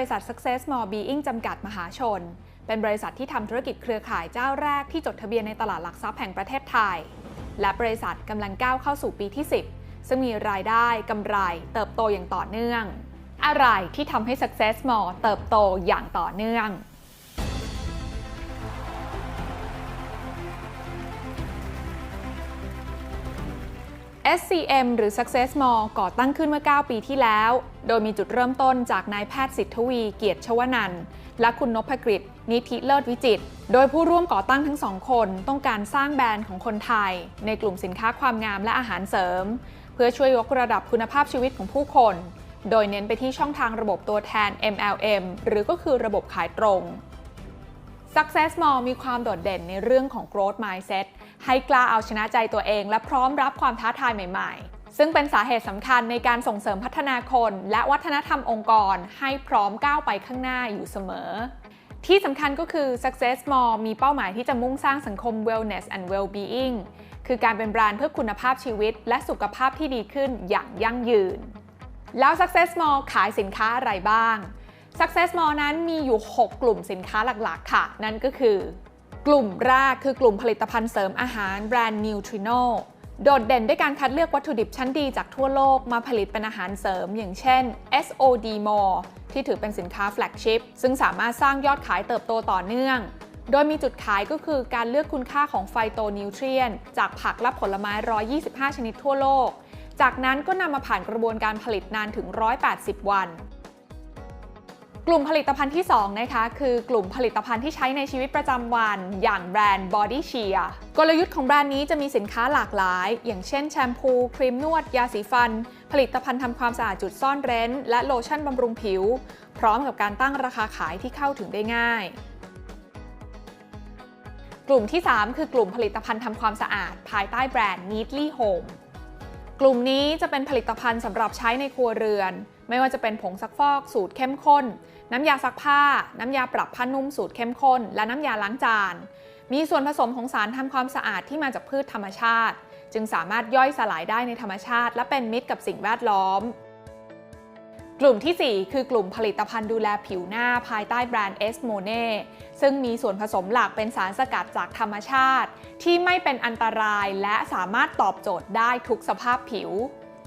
บริษัท Success More Being จำกัดมหาชน เป็นบริษัทที่ทำธุรกิจเครือข่ายเจ้าแรกที่จดทะเบียนในตลาดหลักทรัพย์แห่งประเทศไทย และบริษัทกำลังก้าวเข้าสู่ปีที่ 10 ซึ่งมีรายได้กำไร เติบโตอย่างต่อเนื่อง อะไรที่ทำให้ Success More เติบโตอย่างต่อเนื่อง SCM หรือ Success Mall ก่อตั้งขึ้นเมื่อ 9 ปีที่แล้ว โดยมีจุดเริ่มต้นจากนายแพทย์สิทธวี เกียรติชวนันท์และคุณนพกฤษนิธิเลิศวิจิตรโดยผู้ร่วมก่อตั้งทั้งสองคนต้องการสร้างแบรนด์ของคนไทย ในกลุ่มสินค้าความงามและอาหารเสริม เพื่อช่วยยกระดับคุณภาพชีวิตของผู้คน โดยเน้นไปที่ช่องทางระบบตัวแทน MLM หรือก็คือระบบขายตรง Success Mall มีความโดดเด่นในเรื่องของ growth mindset ให้กล้าเอาชนะใจตัวเอง และพร้อมรับความท้าทายใหม่ ๆ ซึ่งเป็นสาเหตุสำคัญในการส่งเสริมพัฒนาคน และวัฒนธรรมองค์กร ให้พร้อมก้าวไปข้างหน้าอยู่เสมอ ที่สำคัญก็คือ Success Mall มีเป้าหมายที่จะมุ่งสร้างสังคม wellness and well-being คือการเป็นแบรนด์เพื่อคุณภาพชีวิต และสุขภาพที่ดีขึ้นอย่างยั่งยืน แล้ว Success Mall ขายสินค้าอะไรบ้าง Success Mall นั้นมีอยู่ 6 กลุ่มสินค้าหลักๆ ค่ะ นั่นก็คือ กลุ่มแรกคือกลุ่มผลิตภัณฑ์เสริมอาหารแบรนด์ Nutrino โดดเด่นด้วยการคัดเลือกวัตถุดิบชั้นดีจากทั่วโลกมาผลิตเป็นอาหารเสริม อย่างเช่น SOD More ที่ถือเป็นสินค้าแฟลกชิพซึ่งสามารถสร้างยอดขายเติบโตต่อเนื่อง โดยมีจุดขายก็คือการเลือกคุณค่าของไฟโตนิวเทรียนจากผักและผลไม้ 125 ชนิดทั่วโลก จากนั้นก็นำมาผ่านกระบวนการผลิตนานถึง 180 วัน กลุ่มผลิตภัณฑ์ที่ 2 นะคะ คือกลุ่มผลิตภัณฑ์ที่ใช้ในชีวิตประจำวัน อย่างแบรนด์ Body Cheer กลยุทธ์ของแบรนด์นี้จะมีสินค้าหลากหลาย อย่างเช่นแชมพู ครีมนวด ยาสีฟัน ผลิตภัณฑ์ทำความสะอาดจุดซ่อนเร้น และโลชั่นบำรุงผิว พร้อมกับการตั้งราคาขายที่เข้าถึงได้ง่าย กลุ่มที่ 3 คือกลุ่มผลิตภัณฑ์ทำความสะอาด ภายใต้แบรนด์ Neatly Home กลุ่มนี้จะเป็นผลิตภัณฑ์สำหรับใช้ในครัวเรือน ไม่ว่าจะเป็นผงซักฟอกสูตรเข้มข้น น้ำยาซักผ้า น้ำยาปรับผ้านุ่มสูตรเข้มข้น และน้ำยาล้างจาน มีส่วนผสมของสารทำความสะอาดที่มาจากพืชธรรมชาติ จึงสามารถย่อยสลายได้ในธรรมชาติ และเป็นมิตรกับสิ่งแวดล้อม กลุ่มที่ 4 คือกลุ่มผลิตภัณฑ์ดูแลผิวหน้าภายใต้แบรนด์ e s m o n e ซึ่งมีส่วนผสมหลักเป็นสารสกัดจากธรรมชาติ ที่ไม่เป็นอันตรายและสามารถตอบโจทย์ได้ทุกสภาพผิว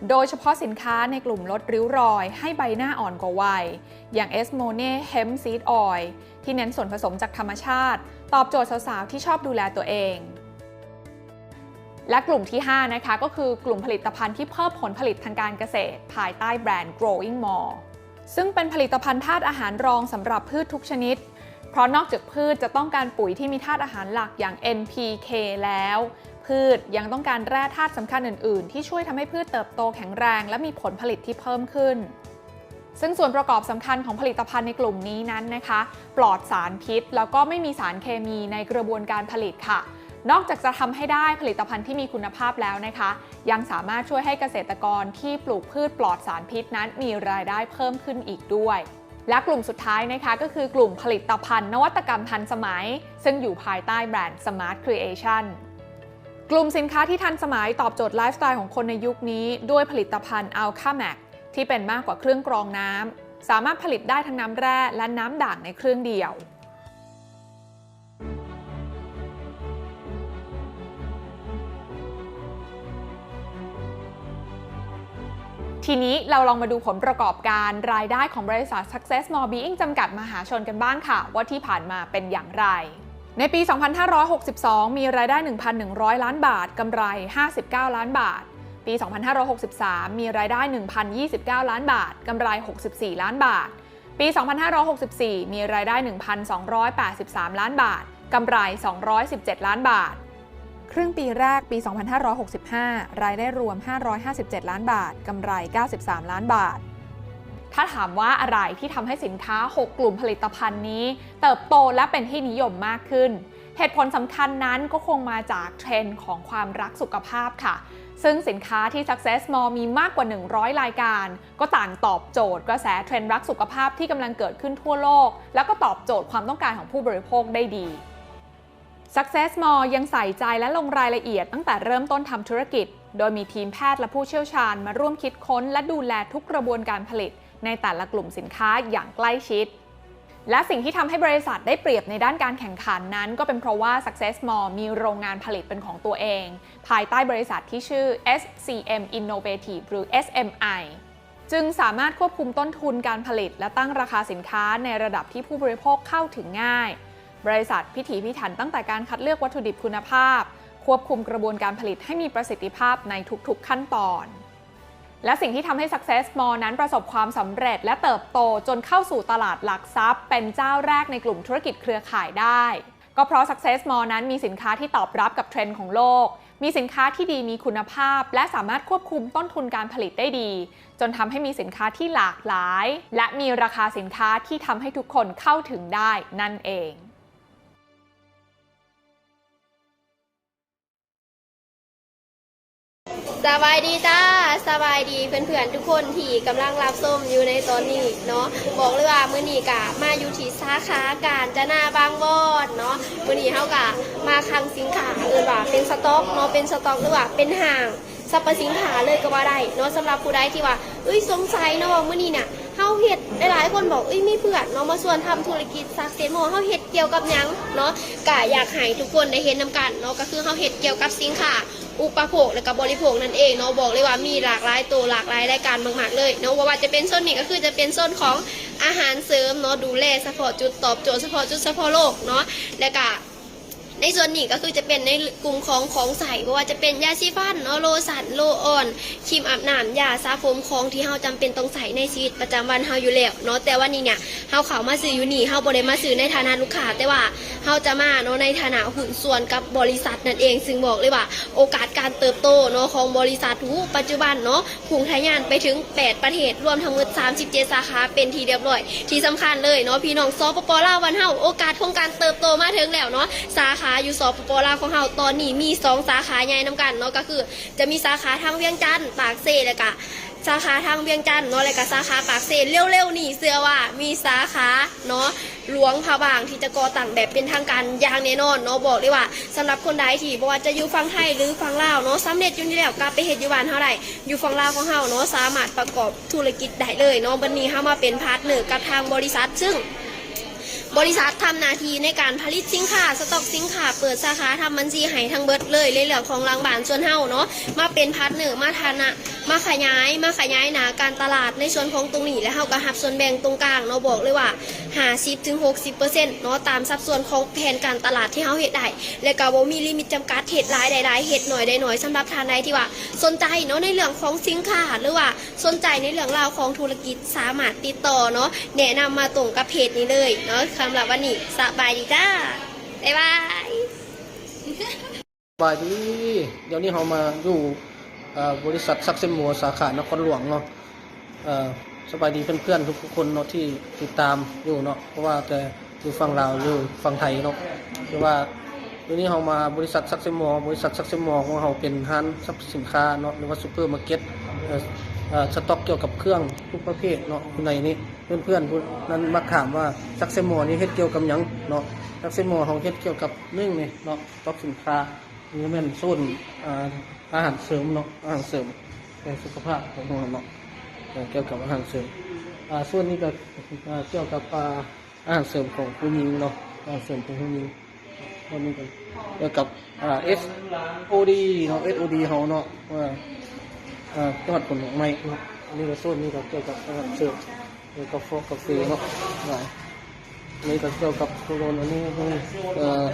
โดยเฉพาะสินค้าในกลุ่มลดริ้วรอยให้ใบหน้าอ่อนกว่าวัย อย่าง e s m o n e Hemp Seed Oil ที่เน้นส่วนผสมจากธรรมชาติ ตอบโจทย์สาวๆที่ชอบดูแลตัวเอง และกลุ่มที่ 5 นะคะ ก็คือกลุ่มผลิตภัณฑ์ที่เพิ่มผลผลิตทางการเกษตร ภายใต้แบรนด์ Growing More ซึ่งเป็นผลิตภัณฑ์ธาตุอาหารรองสำหรับพืชทุกชนิด เพราะนอกจากพืชจะต้องการปุ๋ยที่มีธาตุอาหารหลักอย่าง NPK แล้ว พืชยังต้องการแร่ธาตุสำคัญอื่น ๆ ที่ช่วยทำให้พืชเติบโตแข็งแรง และมีผลผลิตที่เพิ่มขึ้น ซึ่งส่วนประกอบสำคัญของผลิตภัณฑ์ในกลุ่มนี้นั้นนะคะ ปลอดสารพิษ แล้วก็ไม่มีสารเคมีในกระบวนการผลิตค่ะ นอกจากจะทำให้ได้ผลิตภัณฑ์ที่มีคุณภาพแล้วนะคะ ยังสามารถช่วยให้เกษตรกรที่ปลูกพืชปลอดสารพิษนั้นมีรายได้เพิ่มขึ้นอีกด้วยและกลุ่มสุดท้ายนะคะก็คือกลุ่มผลิตภัณฑ์นวัตกรรมทันสมัย ซึ่งอยู่ภายใต้แบรนด์ Smart Creation กลุ่มสินค้าที่ทันสมัยตอบโจทย์ไลฟ์สไตล์ของคนในยุคนี้ด้วยผลิตภัณฑ์ Alka Max ที่เป็นมากกว่าเครื่องกรองน้ำ สามารถผลิตได้ทั้งน้ำแร่และน้ำด่างในเครื่องเดียว ทีนี้เราลองมาดูผลประกอบการรายได้ของบริษัท Success More Being จำกัดมหาชนกันบ้างค่ะ ว่าที่ผ่านมาเป็นอย่างไร ในปี 2562 มีรายได้ 1,100 ล้านบาท กำไร 59 ล้านบาท ปี 2563 มีรายได้ 1,029 ล้านบาท กำไร 64 ล้านบาท ปี 2564 มีรายได้ 1,283 ล้านบาท กำไร 217 ล้านบาท ครึ่งปีแรกปี 2565 รายได้รวม 557 ล้านบาท กำไร 93 ล้านบาท ถ้าถามว่าอะไรที่ทำให้สินค้า 6 กลุ่มผลิตภัณฑ์นี้ เติบโตและเป็นที่นิยมมากขึ้น เหตุผลสำคัญนั้นก็คงมาจากเทรนด์ของความรักสุขภาพค่ะ ซึ่งสินค้าที่ Success Mall มีมากกว่า 100 รายการ ก็ต่างตอบโจทย์กระแสเทรนด์รักสุขภาพที่กำลังเกิดขึ้นทั่วโลก แล้วก็ตอบโจทย์ความต้องการของผู้บริโภคได้ดี Success Mall ยังใส่ใจและลงรายละเอียดตั้งแต่เริ่มต้นทำธุรกิจ โดยมีทีมแพทย์และผู้เชี่ยวชาญมาร่วมคิดค้นและดูแลทุกกระบวนการผลิต ในแต่ละกลุ่มสินค้าอย่างใกล้ชิด และสิ่งที่ทำให้บริษัทได้เปรียบในด้านการแข่งขันนั้น ก็เป็นเพราะว่า Success Mall มีโรงงานผลิตเป็นของตัวเอง ภายใต้บริษัทที่ชื่อ SCM Innovative หรือ SMI จึงสามารถควบคุมต้นทุนการผลิต และตั้งราคาสินค้าในระดับที่ผู้บริโภคเข้าถึงง่าย บริษัทพิถีพิถันตั้งแต่การคัดเลือกวัตถุดิบคุณภาพ ควบคุมกระบวนการผลิตให้มีประสิทธิภาพในทุกๆขั้นตอน และสิ่งที่ทำให้ Success Mall นั้นประสบความสำเร็จและเติบโตจนเข้าสู่ตลาดหลักทรัพย์ เป็นเจ้าแรกในกลุ่มธุรกิจเครือข่ายได้ ก็เพราะ Success Mall นั้นมีสินค้าที่ตอบรับกับเทรนด์ของโลก มีสินค้าที่ดีมีคุณภาพ และสามารถควบคุมต้นทุนการผลิตได้ดี จนทำให้มีสินค้าที่หลากหลาย และมีราคาสินค้าที่ทำให้ทุกคนเข้าถึงได้นั่นเอง สบายดีจ้าสบายดีเพื่อนๆทุกคนที่กำลังรับส้มอยู่ในตอนนี้เนาะบอกเลยว่ามื้อนี้กะมาอยู่ที่สาขาการจนาบางบอนเนาะมื้อนี้เฮากะมาคังสินค้าเอิ้นว่าเป็นสต็อกเนาะเป็นสต็อกหรือว่าเป็นห้างสรรพสินค้าเลยก็ว่าได้เนาะสำหรับผู้ใดที่ว่าเอ้ยสงสัยเนาะว่ามื้อนี้เนี่ยเฮาเฮ็ดหลายๆคนบอกเอ้ยมีเพื่อนเนาะมาส่วนทำธุรกิจซักเซนโมเฮาเฮ็ดเกี่ยวกับหยังเนาะกะอยากให้ทุกคนได้เห็นนํกันเนาะก็คือเฮาเฮ็ดเกี่ยวกับสินค้า อุปโภคและก็บริโภคนั่นเองเนาะบอกเลยว่ามีหลากหลายตัวหลากหลายรายการมากๆเลยเนาะว่าจะเป็นโซนนี้ก็คือจะเป็นโซนของอาหารเสริมเนาะดูแลเฉพาะจุดตอบโจทย์เฉพาะจุดเฉพาะโลกเนาะและก็ ในส่วนนี้ก็คือจะเป็นในกลุ่มของของใส่ว่าจะเป็นยาซีฟันเนาะโลสันโลอ่อนครีมอาบน้ำยาสระผมของที่เฮาจำเป็นต้องใส่ในชีวิตประจำวันเฮาอยู่แล้วเนาะแต่ว่านี่เนี่ยเฮาเข้ามาซื้ออยู่นี่เฮาบ่ได้มาซื้อในฐานะลูกค้าแต่ว่าเฮาจะมาเนาะในฐานะหุ้นส่วนกับบริษัทนั่นเอง ซึ่งบอกเลยว่า โอกาสการเติบโตเนาะของบริษัทหูปัจจุบันเนาะพุ่งทะยานไปถึง 8 ประเทศรวมทั้งหมด37 สาขาเป็นทีเรียบร้อยที่สำคัญเลยเนาะพี่น้องสปปลาววันเฮาโอกาสของการเติบโตมาถึงแล้วเนาะสาขาอยู่สปปลาวของเฮาตอนนี้มี 2 สาขาใหญ่นํกันเนาะก็คือ จะมีสาขาทางเวียงจันทน์ปากเซแล้วก็สาขาทางเวียงจันทน์เนาะแล้วก็สาขาปากเซเร็วๆนี่เชื่อว่ามีสาขาเนาะหลวงพระบางที่จะก่อตั้งแบบเป็นทางการอย่างแน่นอนเนาะบอกเลยว่าสำหรับคนใดที่บ่ว่าจะอยู่ฝั่งไทยหรือฝั่งลาวเนาะสำเร็จอยู่แล้วกลับไปเฮ็ดอยู่บ้านเฮาได้อยู่ฝั่งลาวของเฮาเนาะสามารถประกอบธุรกิจได้เลยเนาะบัดนี้เฮามาเป็นพาร์ทเนอร์กับทางบริษัท ซึ่งบริษัท ทำหนาทีในการผลิตสินค้าสต็อกสินค้าเปิดสาขาทำบัญชีให้ทั้งเบิดเลยเลยเหลือของรางบานส่วนเฮาเนาะมาเป็นพาร์ทเนอร์มาทานะมาขยายมาขยายหนาการตลาดในส่วนของตรงนี้และเฮาก็หับส่วนแบ่งตรงกลางเนาะบอกเลยว่า50ถึง60%เนาะตามสัดส่วนของแผนการตลาดที่เฮาเฮ็ดได้และก็บ่มีลิมิตจำกัดเฮ็ดหลายใดๆเฮ็ดหน่อยได้หน่อยสำหรับทานใดที่ว่า สนใจเนาะในเรื่องของสินค้าหรือว่าสนใจในเรื่องราวของธุรกิจสามารถติดต่อเนาะแนะนำมาตรงกับเพจนี้เลยเนาะสำหรับวันนี้สบายดีจ้า บ๊ายบายสบายดีเดี๋ยวนี้เรามาอยู่เอ่อบริษัทซักเซมมัวสาขานครหลวงเนาะเอ่อสบายดีเพื่อนๆทุกๆคนเนาะที่ติดตามอยู่เนาะเพราะว่าแต่อยู่ฝั่งลาวอยู่ฝั่งไทยเนาะคือว่าเดี๋ยวนี้เรามาบริษัทซักเซมมัวบริษัทซักเซมมัวของเราเป็นห้างสรรพสินค้าเนาะหรือว่าซูเปอร์มาร์เก็ตเอ่อ สต็อกเกี่ยวกับเครื่องทุกประเภทเนาะในนี้เพื่อนๆนั้นมักถามว่าซักเซมมัวนี่เฮ็ดเกี่ยวกับหยังเนาะซักเซมมัวเราเฮ็ดเกี่ยวกับนึ่งนี่เนาะสต็อกสินค้านี่เป็นส่วนอาหารเสริมเนาะอาหารเสริมในสุขภาพของเราเนาะเกี่ยวกับอาหารเสริมส่วนนี้ก็เกี่ยวกับอาหารเสริมของผู้หญิงเนาะอาหารเสริมของผู้หญิงส่วนนี้ก็เกี่ยวกับอ่า S O D เนาะ S O D เขาเนาะ ว่าอ่าจังหวัดผลของไม้เนาะอันนี้ก็ส่วนนี้ก็เกี่ยวกับเสริมเกี่ยวกับฟอกกาแฟเนาะหลายอันนี้ก็เกี่ยวกับโคโรนอันนี้คือเอ่อ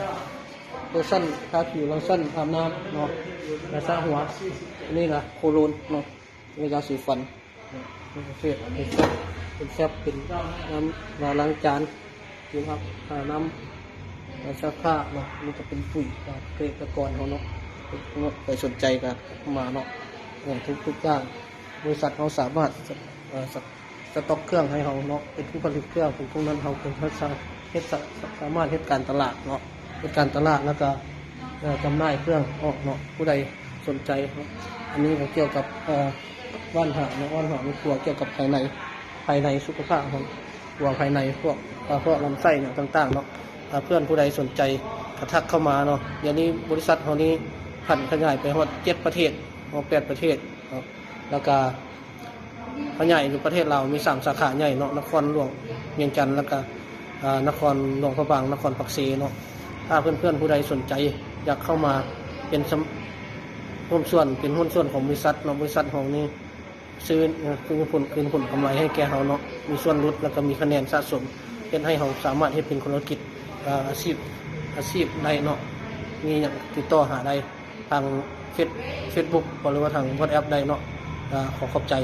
โลชั่นทาผิวโลชั่นอาบน้ำเนาะยาสระหัวอันนี่นะโคโรนเนาะนี่ยาสีฟันเป็นเฟสเป็นแซบเป็นแซบเป็นน้ำมาล้างจานนะครับอ่าน้ำน้ำซักผ้าเนาะนี่ก็เป็นปุ๋ยเกษตรกรเขาเนาะไปสนใจกันมาเนาะ อย่างทุกทุกๆอย่าง บริษัทเขาสามารถสสต็อกเครื่องให้เขาเนาะเป็นผู้ผลิตเครื่องของพวกนั้นเขาเป็นเขาสามารถเฮ็ดสาสามารถเฮ็ดการตลาดเนาะเป็นการตลาดแล้วก็จำหน่ายเครื่องออกเนาะผู้ใดสนใจเนาะอันนี้เกี่ยวกับอ่อว่านหางเนาะว่านหางเป็นตัวเกี่ยวกับภายในภายในสุขภาพของตัวภายในพวกพวกลำไส้เนี่ยต่างๆเนาะถ้าเพื่อนผู้ใดสนใจกระทักเข้ามาเนาะเดี๋ยวนี้บริษัทเขานี้ผันขยายไปหมดเจ็ดประเทศ หมดแปดประเทศเนาะแล้วก็เขาใหญ่อยู่ประเทศเรามีสามสาขาใหญ่เนาะนครหลวงเวียงจันทร์แล้วก็นครหลวงพระบางนครปักเซเนาะถ้าเพื่อนๆผู้ใดสนใจอยากเข้ามาเป็นร่วมส่วนเป็นหุ้นส่วนของบริษัทเนาะบริษัทของนี้ซื้อคืนผลคืนผลกำไรให้แกเขาเนาะมีส่วนลดแล้วก็มีคะแนนสะสมเป็นให้เขาสามารถให้เป็นธุรกิจอาชีพอาชีพได้เนาะมีอย่างติดต่อหาได้ทาง เฟซเฟซบุ๊กหรือว่าทางวอทแอปได้เนาะขอขอบใจ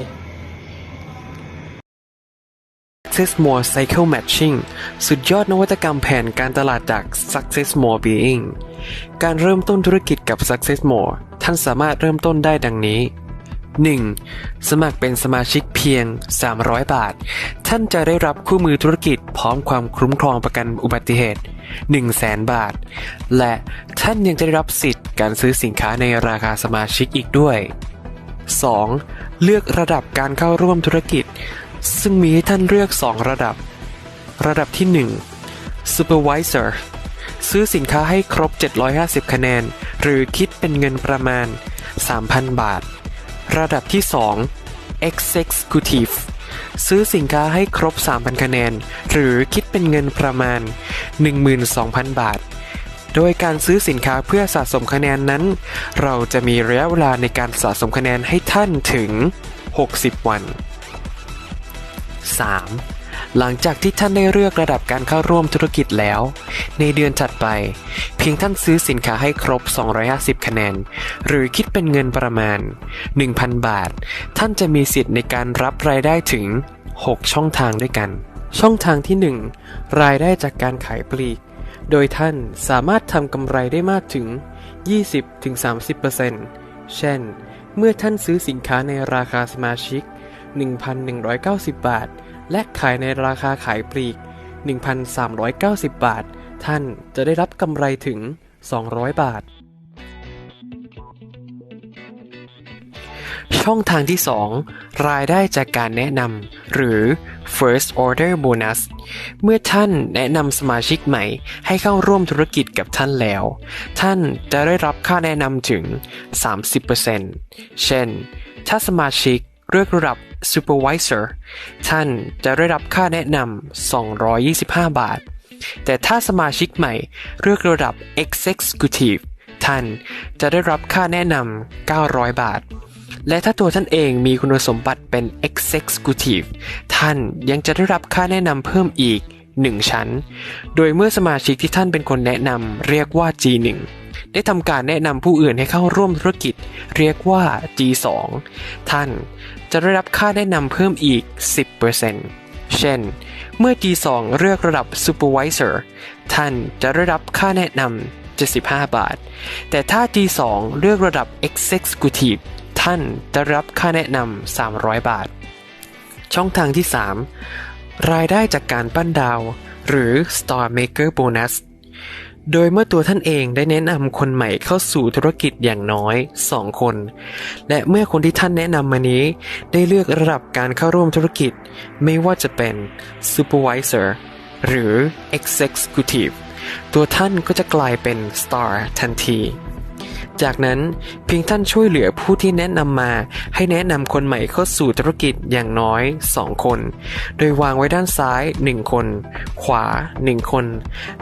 Success More Cycle Matching สุดยอดนวัตกรรมแผนการตลาดจาก Success More Being การเริ่มต้นธุรกิจกับ Success More ท่านสามารถเริ่มต้นได้ดังนี้ 1. สมัครเป็นสมาชิกเพียง 300 บาท ท่านจะได้รับคู่มือธุรกิจพร้อมความคุ้มครองประกันอุบัติเหตุ 100,000 บาท และท่านยังจะได้รับสิทธิ์การซื้อสินค้าในราคาสมาชิกอีกด้วย 2. เลือกระดับการเข้าร่วมธุรกิจ ซึ่งมีให้ท่านเลือก 2 ระดับ ระดับที่ 1 Supervisor ซื้อสินค้าให้ครบ 750 คะแนน หรือคิดเป็นเงินประมาณ 3,000 บาท ระดับที่ 2 Executive ซื้อสินค้าให้ครบ 3,000 คะแนน หรือคิดเป็นเงินประมาณ 12,000 บาท โดยการซื้อสินค้าเพื่อสะสมคะแนนนั้น เราจะมีระยะเวลาในการสะสมคะแนนให้ท่านถึง 60 วัน 3. หลังจากที่ท่านได้เลือกระดับการเข้าร่วมธุรกิจแล้ว ในเดือนถัดไป เพียงท่านซื้อสินค้าให้ครบ 250 คะแนน หรือคิดเป็นเงินประมาณ 1,000 บาท ท่านจะมีสิทธิ์ในการรับรายได้ถึง 6 ช่องทางด้วยกัน ช่องทางที่ 1 รายได้จากการขายปลีก โดยท่านสามารถทำกำไรได้มากถึง 20-30%เช่น เมื่อท่านซื้อสินค้าในราคาสมาชิก 1,190 บาท และขายในราคาขายปลีก 1,390 บาท ท่านจะได้รับกำไรถึง 200 บาท ช่องทางที่ 2 รายได้จากการแนะนำหรือ first order bonus เมื่อท่านแนะนำสมาชิกใหม่ให้เข้าร่วมธุรกิจกับท่านแล้ว ท่านจะได้รับค่าแนะนำถึง 30%เช่น ถ้าสมาชิกเลือกระดับ supervisor ท่านจะได้รับค่าแนะนำ 225 บาท แต่ถ้าสมาชิกใหม่เลือกระดับ executive ท่านจะได้รับค่าแนะนำ 900 บาท และถ้าตัวท่านเองมีคุณสมบัติเป็น Executive ท่านยังจะได้รับค่าแนะนำเพิ่มอีก 1 ชั้น โดยเมื่อสมาชิกที่ท่านเป็นคนแนะนำเรียกว่า G1 ได้ทำการแนะนำผู้อื่นให้เข้าร่วมธุรกิจ เรียกว่า G2 ท่านจะได้รับค่าแนะนำเพิ่มอีก 10%เช่น เมื่อ G2 เลือกระดับ Supervisor ท่านจะได้รับค่าแนะนำ75 บาท แต่ถ้า G2 เลือกระดับ Executive ท่านจะรับค่าแนะนำ300 บาท ช่องทางที่ 3 รายได้จากการปั้นดาว หรือ Star Maker Bonus โดยเมื่อตัวท่านเองได้แนะนำคนใหม่เข้าสู่ธุรกิจอย่างน้อย 2 คน และเมื่อคนที่ท่านแนะนำมานี้ ได้เลือกระดับการเข้าร่วมธุรกิจ ไม่ว่าจะเป็น Supervisor หรือ Executive ตัวท่านก็จะกลายเป็น Star ทันที จากนั้นเพียงท่านช่วยเหลือผู้ที่แนะนำมา ให้แนะนำคนใหม่เข้าสู่ธุรกิจอย่างน้อย 2 คน โดยวางไว้ด้านซ้าย 1 คน ขวา 1 คน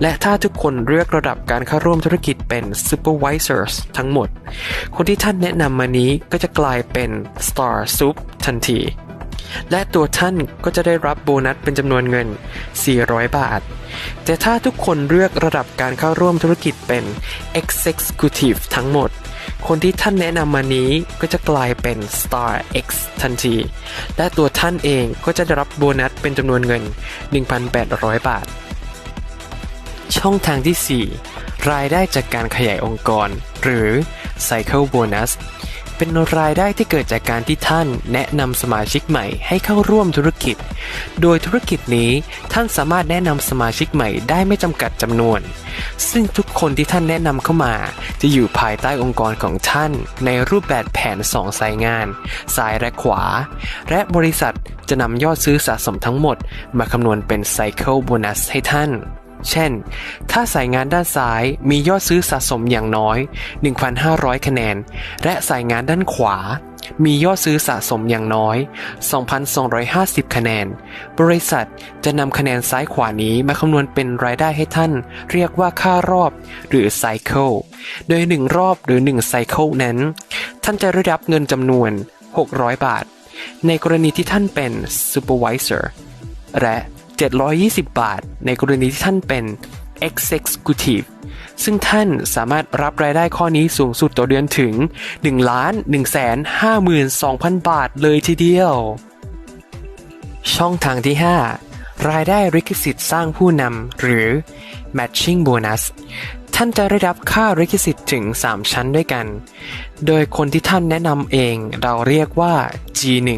และถ้าทุกคนเลือกระดับการเข้าร่วมธุรกิจเป็น supervisors ทั้งหมด คนที่ท่านแนะนำมานี้ก็จะกลายเป็น star soup ทันที และตัวท่านก็จะได้รับโบนัสเป็นจำนวนเงิน 400 บาท แต่ถ้าทุกคนเลือกระดับการเข้าร่วมธุรกิจเป็น Executive ทั้งหมด คนที่ท่านแนะนำมานี้ก็จะกลายเป็น Star X ทันที และตัวท่านเองก็จะได้รับโบนัสเป็นจำนวนเงิน 1,800 บาท ช่องทางที่ 4 รายได้จากการขยายองค์กร หรือ Cycle Bonus เป็นรายได้ที่เกิดจากการที่ท่านแนะนำสมาชิกใหม่ให้เข้าร่วมธุรกิจ โดยธุรกิจนี้ท่านสามารถแนะนำสมาชิกใหม่ได้ไม่จำกัดจำนวน ซึ่งทุกคนที่ท่านแนะนำเข้ามา จะอยู่ภายใต้องค์กรของท่าน ในรูปแบบแผนสองสายงาน ซ้ายและขวา และบริษัทจะนำยอดซื้อสะสมทั้งหมด มาคำนวณเป็น Cycle Bonus ให้ท่าน เช่น ถ้าสายงานด้านซ้ายมียอดซื้อสะสมอย่างน้อย 1,500 คะแนน และสายงานด้านขวา มียอดซื้อสะสมอย่างน้อย 2,250 คะแนน บริษัทจะนำคะแนนซ้ายขวานี้มาคำนวณเป็นรายได้ให้ท่าน เรียกว่าค่ารอบหรือ cycle โดย 1 รอบหรือ1 cycle นั้น ท่านจะได้รับเงินจำนวน 600 บาท ในกรณีที่ท่านเป็น supervisor และ 720 บาท ในกรณีที่ท่านเป็น executive ซึ่งท่านสามารถรับรายได้ข้อนี้สูงสุดต่อเดือนถึง1ล้าน1 52,000 บาทเลยทีเดียว ช่องทางที่ 5 รายได้ลิขสิทธิ์สร้างผู้นำหรือ matching bonus ท่านจะได้รับค่าลิขสิทธิ์ถึง 3 ชั้นด้วยกัน โดยคนที่ท่านแนะนำเองเราเรียกว่า G1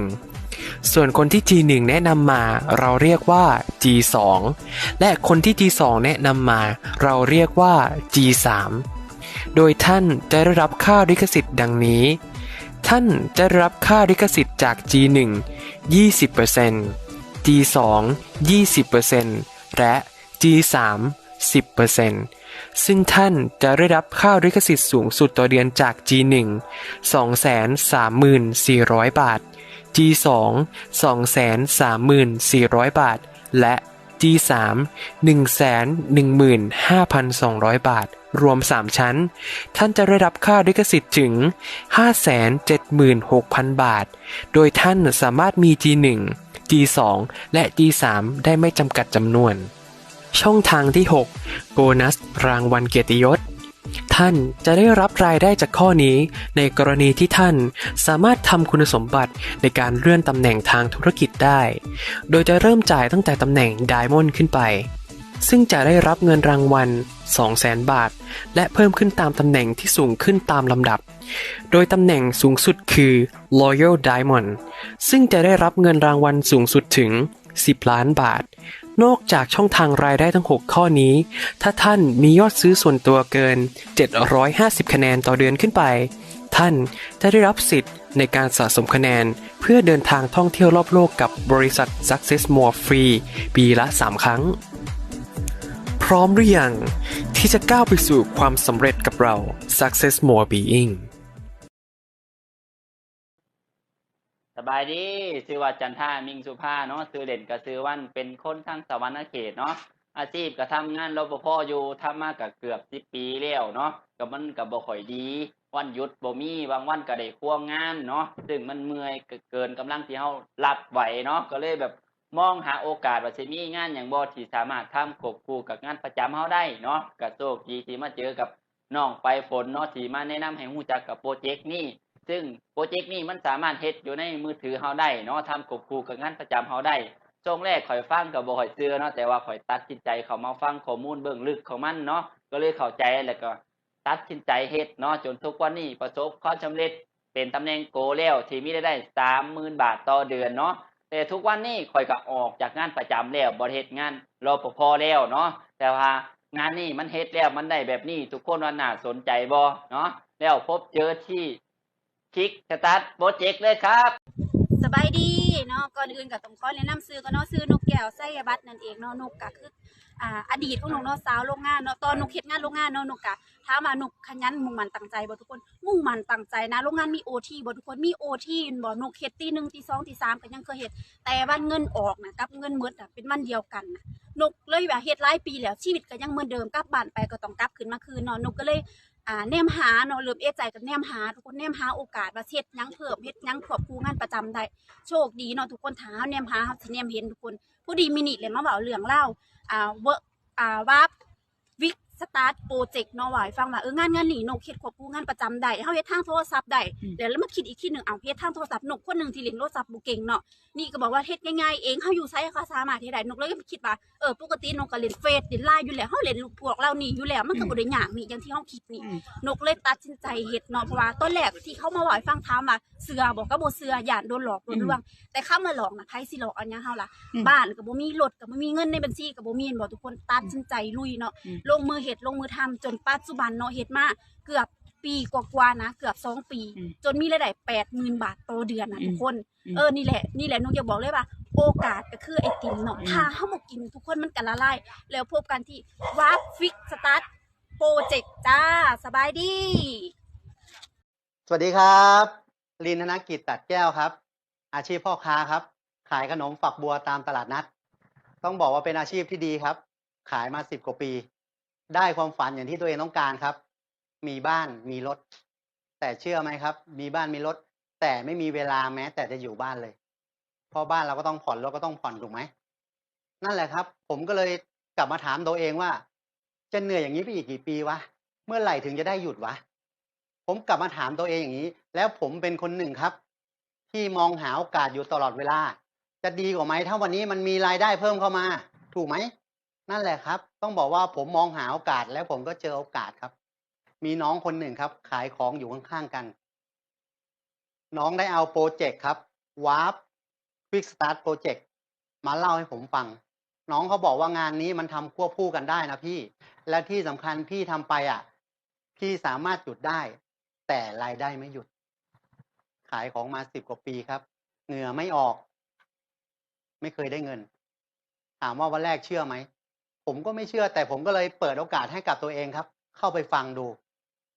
ส่วนคนที่ G1 แนะนำมาเราเรียกว่า G2 และคนที่ G2 แนะนำมา เราเรียกว่า G3 โดยท่านจะได้รับค่าลิขสิทธิ์ดังนี้ ท่านจะได้รับค่าลิขสิทธิ์จาก G1 20% G2 20%และ G3 10%ซึ่งท่านจะได้รับค่าลิขสิทธิ์สูงสุดต่อเดือนจาก G1 234,000 บาท G2 234,000 บาท และ G3 115,200 บาท รวม 3 ชั้น ท่านจะได้รับค่าลิขสิทธิ์ถึง 576,000 บาท โดยท่านสามารถมี G1 G2 และ G3 ได้ไม่จำกัดจำนวน ช่องทางที่ 6 โบนัสรางวัลเกียรติยศ ท่านจะได้รับรายได้จากข้อนี้ในกรณีที่ท่านสามารถทำคุณสมบัติในการเลื่อนตำแหน่งทางธุรกิจได้ โดยจะเริ่มจ่ายตั้งแต่ตำแหน่ง Diamond ขึ้นไป ซึ่งจะได้รับเงินรางวัล 200,000 บาท และเพิ่มขึ้นตามตำแหน่งที่สูงขึ้นตามลำดับ โดยตำแหน่งสูงสุดคือ Loyal Diamond ซึ่งจะได้รับเงินรางวัลสูงสุดถึง 10 ล้านบาท นอกจากช่องทางรายได้ทั้ง 6 ข้อนี้ ถ้าท่านมียอดซื้อส่วนตัวเกิน 750 คะแนนต่อเดือนขึ้นไป ท่านจะได้รับสิทธิ์ในการสะสมคะแนน เพื่อเดินทางท่องเที่ยวรอบโลกกับบริษัท Success More ฟรีปีละ 3 ครั้ง พร้อมหรือยัง ที่จะก้าวไปสู่ความสำเร็จกับเรา Success More Being บายดีชื่อว่าจันท่ามิงสุภาเนาะซื้อเด่นกับซื้อวันเป็นคนทั้งสวรรณเขตเนาะอาชีพก็ทำงานรปภอยู่ทำมากับเกือบสิบปีแล้วเนาะก็มันก็บ่ค่อยดี วันหยุดบ่มีบางวันก็ได้ควงงานเนาะซึ่งมันเมื่อยเกินกำลังที่เฮารับไหวเนาะก็เลยแบบมองหาโอกาสว่าสิมีงานอย่างบ่ที่สามารถทำควบคู่กับงานประจำเฮาได้เนาะก็โชคดีที่มาเจอกับน้องไปฝนเนาะที่มาแนะนำให้ฮู้จักกับโปรเจกต์นี้ ซึ่งโปรเจกต์นี้มันสามารถเฮ็ดอยู่ในมือถือเฮาได้เนาะทำควบคู่กับงานประจำเฮาได้ช่วงแรกข่อยฟังก็บบ่ค่อยเชื่อเนาะแต่ว่าข่อยตัดสินใจเข้ามาฟังข้อมูลเบื้องลึกของมันเนาะก็เลยเข้าใจแล้วก็ตัดสินใจเฮ็ดเนาะจนทุกวันนี้ประสบความสำเร็จเป็นตำแหน่งโกแล้วที่มีรายได้30,000บาทต่อเดือนเนาะแต่ทุกวันนี้ข่อยก็ออกจากงานประจำแล้วบ่เฮ็ดงานรอปภแล้วเนาะแต่ว่างานนี้มันเฮ็ดแล้วมันได้แบบนี้ทุกคนว่าน่าสนใจบ่เนาะแล้วพบเจอที่ คลิกสตาร์ทโปรเจกต์เลยครับสบายดีเนาะก่อนอื่นก็ต้องขอแนะนำซื้อก็เนาะซื้อนกแก้วไส้บัตรนั่นเองเนาะนกก็คืออ่าอดีตของนกเนาะสาวโรงงานเนาะตอนนกเฮ็ดงานโรงงานเนาะนกก็ถามว่านกขยันมุ่งมั่นตั้งใจบ่ทุกคนมุ่งมั่นตั้งใจนะโรงงานมี OT บ่ทุกคนมี OT บ่นกเฮ็ดตีหนึ่งตีสองตีสามก็ยังเคยเฮ็ดแต่ว่าเงินออกนะกับเงินหมดอะเป็นวันเดียวกันนะนกเลยว่าเฮ็ดหลายปีแล้วชีวิตก็ยังเหมือนเดิมกลับบ้านไปก็ต้องกลับขึ้นมาคืนเนาะนกก็เลย อ่าแนมหาเนาะเริ่มเอะใจกับแนมหา ทุกคนแนมหาโอกาสว่าเฮ็ดหยังเพิ่มเฮ็ดหยังควบคู่งานประจำได้โชคดีเนาะทุกคนถาแนมหาเฮาสิแนมเห็นทุกคนผู้ดีมินิเลยมาเว้าเรื่องเล่าอ่าเวอร์อ่าว่า ตาร์ทโปรเจกต์เนาะว่าให้ฟังว่าเอองานงานนี้นกเฮ็ดควบคู่งานประจำได้เฮาเฮ็ดทางโทรศัพท์ได้เดี๋ยวแล้วมาคิดอีกทีหนึงเอาเฮ็ดทางโทรศัพท์นกคนหนึงที่เล่นโทรศัพท์บ่เก่งเนาะนี่ก็บอกว่าเฮ็ดง่ายๆเองเฮาอยู่ไสเขาสามารถเฮ็ดได้นกเลยคิดว่าเออปกตินกก็เล่นเฟซเล่นไลน์อยู่แล้วเฮาเล่นพวกเรานี่อยู่แล้วมันก็บ่ได้ยากนี่อย่างที่เฮาคิดนี่นกเลยตัดสินใจเฮ็ดเนาะเพราะว่าตอนแรกที่เขามาบอกให้ฟังถามว่าเสือบอกก็บ่เสือย่านโดนหลอกโดนลวง แต่เข้ามาหลอกนะไผสิหลอกอันยังเฮาล่ะอืมบ้านก็บ่มีรถก็บ่มีเงินในบัญชีก็บ่มีเห็นบ่ทุกคนตัดสินใจลุยเนาะอืมลงมือเฮ็ดลงมือทำจนปัจจุบันเนาะเฮ็ดมาเกือบปีกว่าๆนะ เกือบสองปี อืมจนมีรายได้80,000บาทต่อเดือนนะอืมทุกคน อืมเออนี่แหละนี่แหละนกอยากบอกเลยว่า โอกาสก็คือไอติมเนาะถ้าเฮาบ่กินทุกคนมันก็ละลายแล้วพบกันที่วาร์ปฟิกสตาร์ทโปรเจกต์จ้าสบายดี สวัสดีครับลินธนกิจตัดแก้วครับ อาชีพพ่อค้าครับ ขายขนมฝักบัวตามตลาดนัด ต้องบอกว่าเป็นอาชีพที่ดีครับ ขายมาสิบกว่าปี ได้ความฝันอย่างที่ตัวเองต้องการครับ มีบ้านมีรถ แต่เชื่อไหมครับ มีบ้านมีรถ แต่ไม่มีเวลาแม้ แต่จะอยู่บ้านเลย เพราะบ้านเราก็ต้องผ่อนรถก็ต้องผ่อนถูกไหมนั่นแหละครับ ผมก็เลยกลับมาถามตัวเองว่า จะเหนื่อยอย่างนี้ไปอีกกี่ปีวะเมื่อไหร่ถึงจะได้หยุดวะผมกลับมาถามตัวเองอย่างนี้ แล้วผมเป็นคนหนึ่งครับ ที่มองหาโอกาสอยู่ตลอดเวลา จะดีกว่าไหมถ้าวันนี้มันมีรายได้เพิ่มเข้ามา ถูกไหม นั่นแหละครับ ต้องบอกว่าผมมองหาโอกาสแล้วผมก็เจอโอกาสครับ มีน้องคนหนึ่งครับ ขายของอยู่ข้างๆกัน น้องได้เอาโปรเจกต์ครับ Warp Quick Start Project มาเล่าให้ผมฟัง น้องเขาบอกว่างานนี้มันทำควบคู่กันได้นะพี่ และที่สำคัญพี่ทำไปอะ พี่สามารถหยุดได้ แต่รายได้ไม่หยุด ขายของมาสิบกว่าปีครับ เหงื่อไม่ออก ไม่เคยได้เงิน ถามว่าวันแรกเชื่อไหม ผมก็ไม่เชื่อ แต่ผมก็เลยเปิดโอกาสให้กับตัวเองครับ เข้าไปฟังดู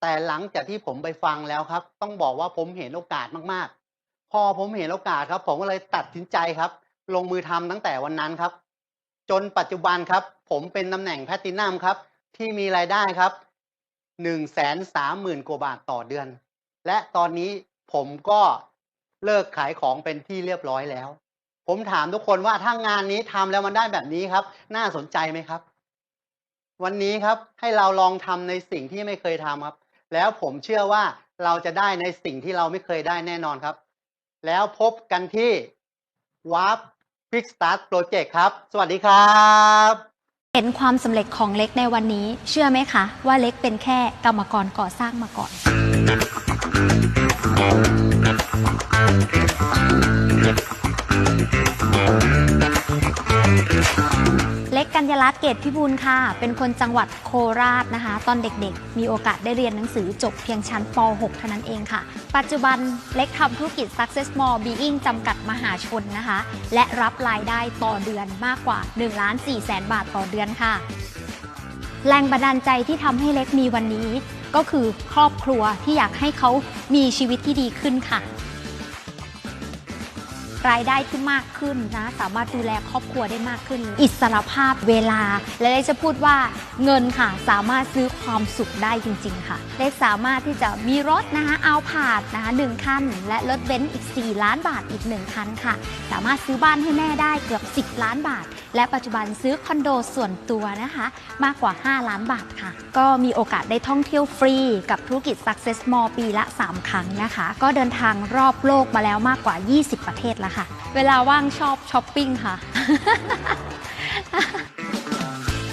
แต่หลังจากที่ผมไปฟังแล้วครับ ต้องบอกว่าผมเห็นโอกาสมากๆ พอผมเห็นโอกาสครับ ผมก็เลยตัดสินใจครับ ลงมือทำตั้งแต่วันนั้นครับ จนปัจจุบันครับ ผมเป็นตำแหน่งแพลตตินัมครับ ที่มีรายได้ครับหนึ่งแสนสามหมื่นกว่าบาทต่อเดือน และตอนนี้ผมก็เลิกขายของเป็นที่เรียบร้อยแล้ว ผมถามทุกคนว่าถ้างานนี้ทำแล้วมันได้แบบนี้ครับ น่าสนใจไหมครับ วันนี้ครับให้เราลองทำในสิ่งที่ไม่เคยทำครับ แล้วผมเชื่อว่าเราจะได้ในสิ่งที่เราไม่เคยได้แน่นอนครับ แล้วพบกันที่ Warp Quick Start Project ครับ สวัสดีครับเห็นความสำเร็จของเล็กในวันนี้ เชื่อไหมคะ ว่าเล็กเป็นแค่กรรมกรก่อสร้างมาก่อน เล็กกัญญาลักษณ์เกตพิบูลค่ะ เป็นคนจังหวัดโคราชนะคะ ตอนเด็กๆ มีโอกาสได้เรียนหนังสือจบเพียงชั้นป .6 เท่านั้นเองค่ะ ปัจจุบันเล็กทำธุรกิจ Success More Being จำกัดมหาชนนะคะ และรับรายได้ต่อเดือนมากกว่า1ล้าน4แสนบาทต่อเดือนค่ะ แรงบันดาลใจที่ทำให้เล็กมีวันนี้ ก็คือครอบครัวที่อยากให้เขามีชีวิตที่ดีขึ้นค่ะ รายได้ที่มากขึ้นนะ สามารถดูแลครอบครัวได้มากขึ้น อิสรภาพเวลา และเล็กจะพูดว่าเงินค่ะ สามารถซื้อความสุขได้จริง ๆ ค่ะ เล็กสามารถที่จะมีรถนะคะเอาผาดนะคะหนึ่งคัน และรถเบนซ์อีก 4 ล้านบาทอีก 1 คันค่ะ สามารถซื้อบ้านให้แม่ได้เกือบ 10 ล้านบาทและปัจจุบันซื้อคอนโดส่วนตัวนะคะ มากกว่า 5 ล้านบาทค่ะ ก็มีโอกาสได้ท่องเที่ยวฟรีกับธุรกิจ Success More ปีละ 3 ครั้งนะคะ ก็เดินทางรอบโลกมาแล้วมากกว่า 20 ประเทศแล้วค่ะ เวลาว่างชอบช้อปปิ้งค่ะ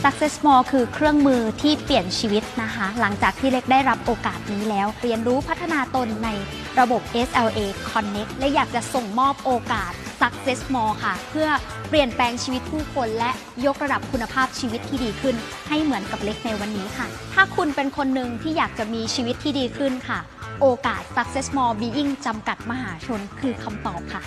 Success More คือเครื่องมือที่เปลี่ยนชีวิตนะคะ หลังจากที่เล็กได้รับโอกาสนี้แล้ว เรียนรู้พัฒนาตนในระบบ SLA Connect และอยากจะส่งมอบโอกาส Success More ค่ะ เพื่อเปลี่ยนแปลงชีวิตผู้คน และยกระดับคุณภาพชีวิตที่ดีขึ้น ให้เหมือนกับเล็กในวันนี้ค่ะ ถ้าคุณเป็นคนหนึ่งที่อยากจะมีชีวิตที่ดีขึ้นค่ะ โอกาส Success More Being จำกัดมหาชนคือคำตอบค่ะ